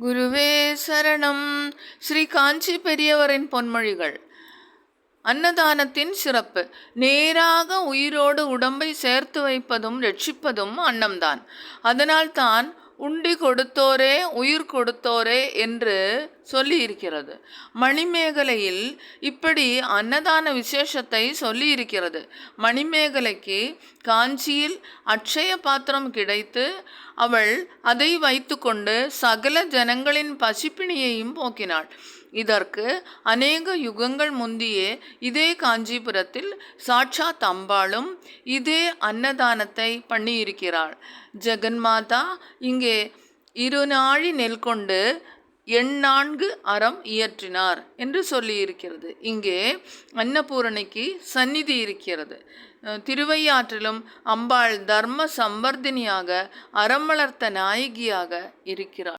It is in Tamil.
குருவே சரணம். ஸ்ரீ காஞ்சி பெரியவரின் பொன்மொழிகள். அன்னதானத்தின் சிறப்பு. நேராக உயிரோடு உடம்பை சேர்த்து வைப்பதும் ரட்சிப்பதும் அன்னம்தான். அதனால்தான் உண்டி கொடுத்தோரே உயிர் கொடுத்தோரே என்று சொல்லி இருக்கிறது மணிமேகலையில் இப்படி அன்னதான விசேஷத்தை சொல்லி இருக்கிறது மணிமேகலைக்கு காஞ்சியில் அட்சய பாத்திரம் கிடைத்து அவள் அதை வைத்துக்கொண்டு சகல ஜனங்களின் பசிப்பிணியையும் போக்கினாள். இதற்கு அநேக யுகங்கள் முந்தியே இதே காஞ்சிபுரத்தில் சாட்சாத் அம்பாளும் இதே அன்னதானத்தை பண்ணியிருக்கிறாள். ஜெகன்மாதா இங்கே இருநாழி நெல் கொண்டு எண்ணான்கு அறம் இயற்றினார் என்று சொல்லியிருக்கிறது. இங்கே அன்னபூரணிக்கு சந்நிதி இருக்கிறது. திருவையாற்றிலும் அம்பாள் தர்ம சம்பர்தினியாக அறம் வளர்த்த நாயகியாக இருக்கிறாள்.